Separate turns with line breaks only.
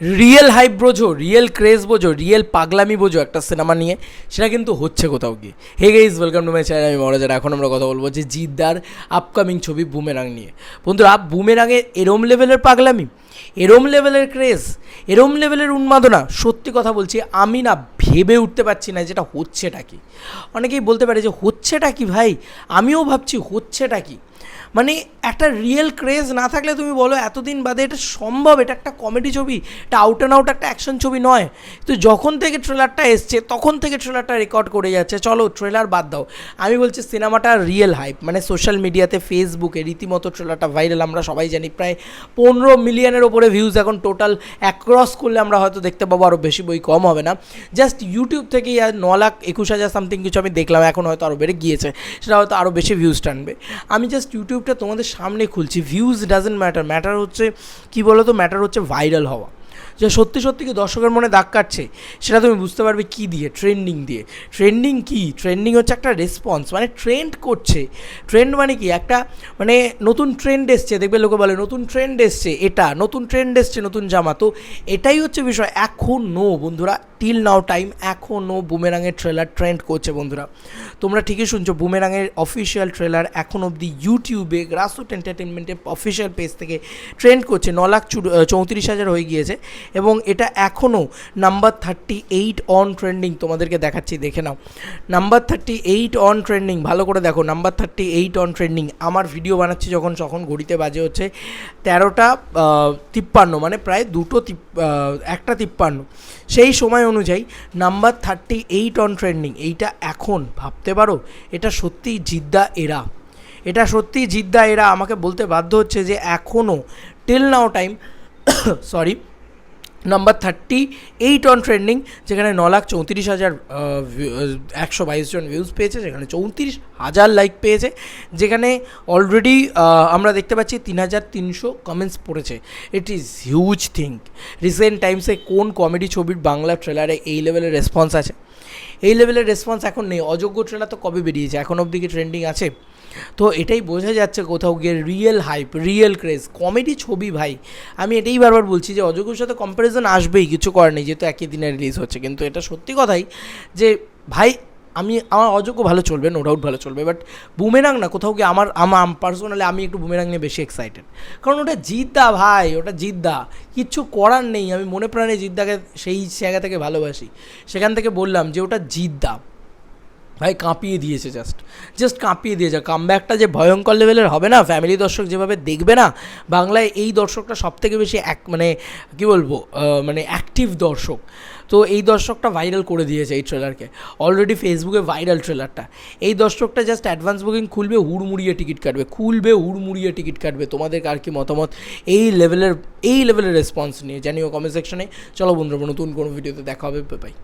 Real hype বোঝো, real craze বোঝো, real পাগলামি বোঝো একটা সিনেমা নিয়ে, সেটা কিন্তু হচ্ছে কোথাও গিয়ে। Hey guys welcome to my channel আমি মহারাজার এখন আমরা কথা বলব যে জিদ্দার আপকামিং ছবি বুমেরাং নিয়ে। বন্ধুরা বুমেরাঙে এরম লেভেলের পাগলামি, এরম লেভেলের ক্রেজ এরম লেভেলের উন্মাদনা, সত্যি কথা বলছি, আমি না ভেবে উঠতে পারছি না যেটা হচ্ছেটা কি। অনেকেই বলতে পারে যে, হচ্ছেটা কি ভাই? আমিও ভাবছি, হচ্ছেটা কি? মানে একটা রিয়েল ক্রেজ না থাকলে তুমি বলো, এতদিন বাদে এটা সম্ভব, এটা একটা কমেডি ছবি, এটা আউট অ্যান্ড আউট একটা অ্যাকশন ছবি নয়। তো যখন থেকে ট্রেলারটা এসছে, তখন থেকে ট্রেলারটা রেকর্ড করে যাচ্ছে। চলো ট্রেলার বাদ দাও। আমি বলছি সিনেমাটা রিয়েল হাইপ মানে সোশ্যাল মিডিয়াতে ফেসবুকে রীতিমতো ট্রেলারটা ভাইরাল আমরা সবাই জানি, প্রায় পনেরো মিলিয়নের ওপরে ভিউজ এখন টোটাল অ্যাক্রস করলে আমরা হয়তো দেখতে পাবো আরও বেশি বই কম হবে না। জাস্ট ইউটিউব থেকেই আর ন লাখ, একুশ হাজার সামথিং কিছু আমি দেখলাম, এখন হয়তো আরও বেড়ে গিয়েছে, সেটা হয়তো আরও বেশি ভিউজ টানবে। আমি জাস্ট ইউটিউবটা তোমাদের সামনে খুলছি। ভিউজ ডাজেন্ট ম্যাটার ম্যাটার হচ্ছে, কী বলো তো ম্যাটার হচ্ছে ভাইরাল হওয়া। যে সত্যি সত্যি কি দর্শকের মনে দাগ কাটছে, সেটা তুমি বুঝতে পারবে কী দিয়ে ট্রেন্ডিং দিয়ে। ট্রেন্ডিং কি? ট্রেন্ডিং হচ্ছে একটা রেসপন্স মানে ট্রেন্ড করছে। ট্রেন্ড মানে কি? একটা মানে নতুন ট্রেন্ড এসছে, দেখবে লোকে বলে, নতুন ট্রেন্ড এসছে, এটা, নতুন ট্রেন্ড এসছে, নতুন জামা। তো এটাই হচ্ছে বিষয়। এখনও বন্ধুরা টিল নাও টাইম এখনও বুমেরাঙের ট্রেলার ট্রেন্ড করছে, বন্ধুরা। তোমরা ঠিকই শুনছো বুমেরাঙের অফিসিয়াল ট্রেলার এখন অবধি ইউটিউবে গ্রাসরুট এন্টারটেনমেন্টের অফিসিয়াল পেজ থেকে ট্রেন্ড করছে। ন লাখ চৌত্রিশ হাজার হয়ে গিয়েছে। এবং এটা এখনও number thirty eight on trending তোমাদেরকে দেখাচ্ছি, দেখে নাও। Number thirty eight on trending ভালো করে দেখো number thirty eight on trending আমার ভিডিও বানাচ্ছি যখন তখন ঘড়িতে বাজে হচ্ছে তেরোটা তিপ্পান্ন মানে প্রায় দুটো একটা তিপ্পান্ন। সেই সময় অনুযায়ী number thirty eight on trending এইটা এখন, ভাবতে পারো, এটা সত্যিই জিদ্দা এরা। এটা সত্যিই জিদ্দা এরা, আমাকে বলতে বাধ্য হচ্ছে যে এখনও till now time sorry number thirty eight on trending যেখানে ন লাখ চৌত্রিশ হাজার একশো বাইশ জন ভিউজ পেয়েছে, যেখানে চৌত্রিশ হাজার লাইক পেয়েছে, যেখানে অলরেডি আমরা দেখতে পাচ্ছি তিন হাজার তিনশো কমেন্টস পড়েছে। It is huge thing recent টাইমসে কোন কমেডি ছবির বাংলা ট্রেলারে এই লেভেলের রেসপন্স আছে? এই লেভেলের রেসপন্স এখন নেই। অযোগ্য ট্রেলার তো কবে বেরিয়েছে? এখন অবধি কি ট্রেন্ডিং আছে? তো এটাই বোঝা যাচ্ছে কোথাও গিয়ে real hype real craze comedy ছবি ভাই। আমি এটাই বারবার বলছি যে অযোগ্যর সাথে কম্প্যারিজন আসবেই, কিছু করার নেই, যেহেতু একই দিনে রিলিজ হচ্ছে। কিন্তু এটা সত্যি কথাই যে ভাই, আমি, আমার অযোগ্য ভালো চলবে নো ডাউট ভালো চলবে বাট বুমেরাং না, কোথাও গিয়ে আমার আমার পার্সোনালি আমি একটু বুমেরাং নিয়ে বেশি এক্সাইটেড কারণ ওটা জিদ্দা ভাই, ওটা জিদ্দা। কিচ্ছু করার নেই, আমি মনে প্রাণে জিদ্দাকে সেই জায়গা থেকে ভালোবাসি। সেখান থেকে বললাম যে ওটা জিদ্দা। ভাই, কাঁপিয়ে দিয়েছে জাস্ট জাস্ট কাঁপিয়ে দিয়েছে। কামব্যাকটা যে ভয়ঙ্কর লেভেলের হবে না ফ্যামিলি দর্শক যেভাবে দেখবে না, বাংলায় এই দর্শকটা সব থেকে বেশি এক মানে কী বলব মানে অ্যাক্টিভ দর্শক। তো এই দর্শকটা ভাইরাল করে দিয়েছে এই ট্রেলারকে অলরেডি ফেসবুকে ভাইরাল ট্রেলারটা এই দর্শকটা জাস্ট অ্যাডভান্স বুকিং খুলবে, হুড়মুড়িয়ে টিকিট কাটবে, খুলবে, হুড়মুড়িয়ে টিকিট কাটবে। তোমাদের আর কি মতামত? এই লেভেলের এই লেভেলের রেসপন্স নিয়ে জানিও কমেন্ট সেকশনে চলো বন্ধুরা, নতুন কোনো ভিডিওতে দেখা হবে বাই